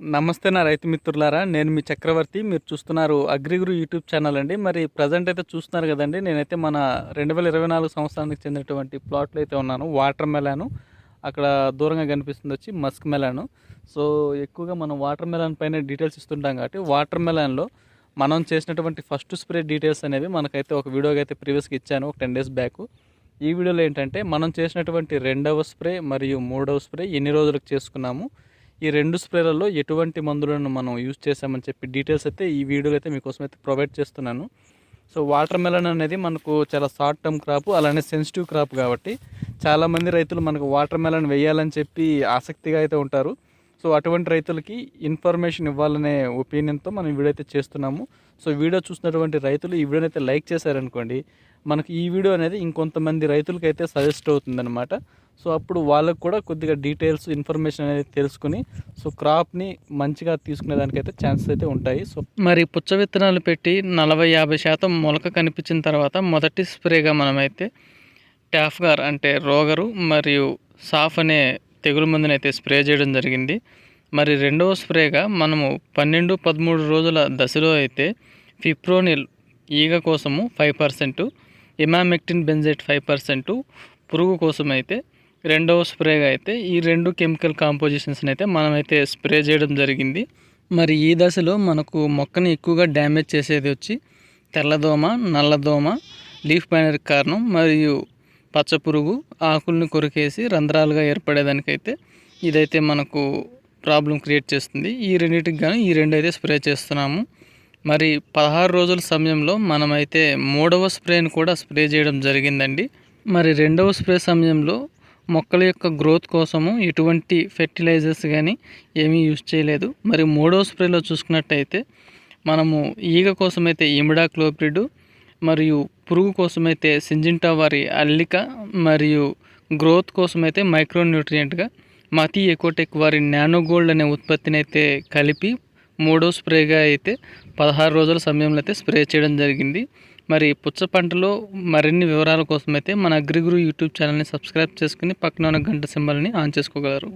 నమస్తే నా రైతు మిత్రులారా నేను మీ చక్రవర్తి. మీరు చూస్తున్నారు అగ్రిగురు యూట్యూబ్ ఛానల్ అండి. మరి ప్రజెంట్ అయితే చూస్తున్నారు కదండి నేనైతే మన రెండు వేల ఇరవై నాలుగు సంవత్సరానికి చెందినటువంటి ప్లాట్లో అయితే ఉన్నాను. వాటర్ మెలాను. అక్కడ దూరంగా కనిపిస్తుంది వచ్చి మస్క్ మెలాను. సో ఎక్కువగా మనం వాటర్ మెలాన్ పైన డీటెయిల్స్ ఇస్తుంటాం కాబట్టి వాటర్ మెలాన్లో మనం చేసినటువంటి ఫస్ట్ స్ప్రే డీటెయిల్స్ అనేవి మనకైతే ఒక వీడియోగా అయితే ప్రీవియస్గా ఇచ్చాను ఒక టెన్ డేస్ బ్యాక్. ఈ వీడియోలో ఏంటంటే మనం చేసినటువంటి రెండవ స్ప్రే మరియు మూడవ స్ప్రే ఎన్ని రోజులకు చేసుకున్నాము? ఈ రెండు స్ప్రేలలో ఎటువంటి మందులను మనం యూజ్ చేసామని చెప్పి డీటెయిల్స్ అయితే ఈ వీడియోలో అయితే మీకోసం అయితే ప్రొవైడ్ చేస్తున్నాను. సో వాటర్ మెలన్ అనేది మనకు చాలా షార్ట్ టర్మ్ క్రాప్ అలానే సెన్సిటివ్ క్రాప్ కాబట్టి చాలామంది రైతులు మనకు వాటర్ మెలన్ వేయాలని చెప్పి ఆసక్తిగా అయితే ఉంటారు. సో అటువంటి రైతులకి ఇన్ఫర్మేషన్ ఇవ్వాలనే ఒపీనియన్తో మనం వీడియో అయితే చేస్తున్నాము. సో వీడియో చూసినటువంటి రైతులు ఈ వీడియోని అయితే లైక్ చేశారనుకోండి మనకి ఈ వీడియో అనేది ఇంకొంతమంది రైతులకైతే అయితే సజెస్ట్ అవుతుందన్నమాట. సో అప్పుడు వాళ్ళకు కూడా కొద్దిగా డీటెయిల్స్ ఇన్ఫర్మేషన్ అనేది తెలుసుకుని సో క్రాప్ని మంచిగా తీసుకునే దానికైతే ఛాన్సెస్ అయితే ఉంటాయి. సో మరి పుచ్చ విత్తనాలు పెట్టి నలభై యాభై శాతం మొలక కనిపించిన తర్వాత మొదటి స్ప్రేగా మనమైతే టాఫ్గార్ అంటే రోగరు మరియు సాఫ్ అనే తెగులు మందుని అయితే స్ప్రే చేయడం జరిగింది. మరి రెండవ స్ప్రేగా మనము పన్నెండు పదమూడు రోజుల దశలో అయితే ఫిప్రోనిల్ ఈగ కోసము five percent emamectin benzoate five percent పురుగు కోసం అయితే రెండవ స్ప్రేగా అయితే ఈ రెండు కెమికల్ కాంపోజిషన్స్ని అయితే మనమైతే స్ప్రే చేయడం జరిగింది. మరి ఈ దశలో మనకు మొక్కని ఎక్కువగా డ్యామేజ్ చేసేది వచ్చి తెల్లదోమ నల్లదోమ లీఫ్ మైనర్ కారణం మరియు పచ్చపురుగు ఆకుల్ని కొరికేసి రంధ్రాలుగా ఏర్పడేదానికైతే ఇదైతే మనకు ప్రాబ్లం క్రియేట్ చేస్తుంది. ఈ రెండింటికి గాను ఈ రెండు అయితే స్ప్రే చేస్తున్నాము. మరి పదహారు రోజుల సమయంలో మనమైతే మూడవ స్ప్రేని కూడా స్ప్రే చేయడం జరిగిందండి. మరి రెండవ స్ప్రే సమయంలో మొక్కల యొక్క గ్రోత్ కోసము ఎటువంటి ఫెర్టిలైజర్స్ కానీ ఏమీ యూజ్ చేయలేదు. మరి మూడవ స్ప్రేలో చూసుకున్నట్టయితే మనము ఈగ కోసమైతే ఇమిడా క్లోప్రిడ్ మరియు పురుగు కోసమైతే సింజింటా వారి అల్లిక మరియు గ్రోత్ కోసమైతే మైక్రోన్యూట్రియంట్గా మతి ఎకోటెక్ వారి నానోగోల్డ్ అనే ఉత్పత్తిని అయితే కలిపి మూడో స్ప్రేగా అయితే పదహారు రోజుల సమయంలో అయితే స్ప్రే చేయడం జరిగింది. మరి పుచ్చ పంటలో మరిన్ని వివరాల కోసం అయితే మన అగ్రిగురు యూట్యూబ్ ఛానల్ని సబ్స్క్రైబ్ చేసుకుని పక్కన ఉన్న గంట సింబల్ని ఆన్ చేసుకోగలరు.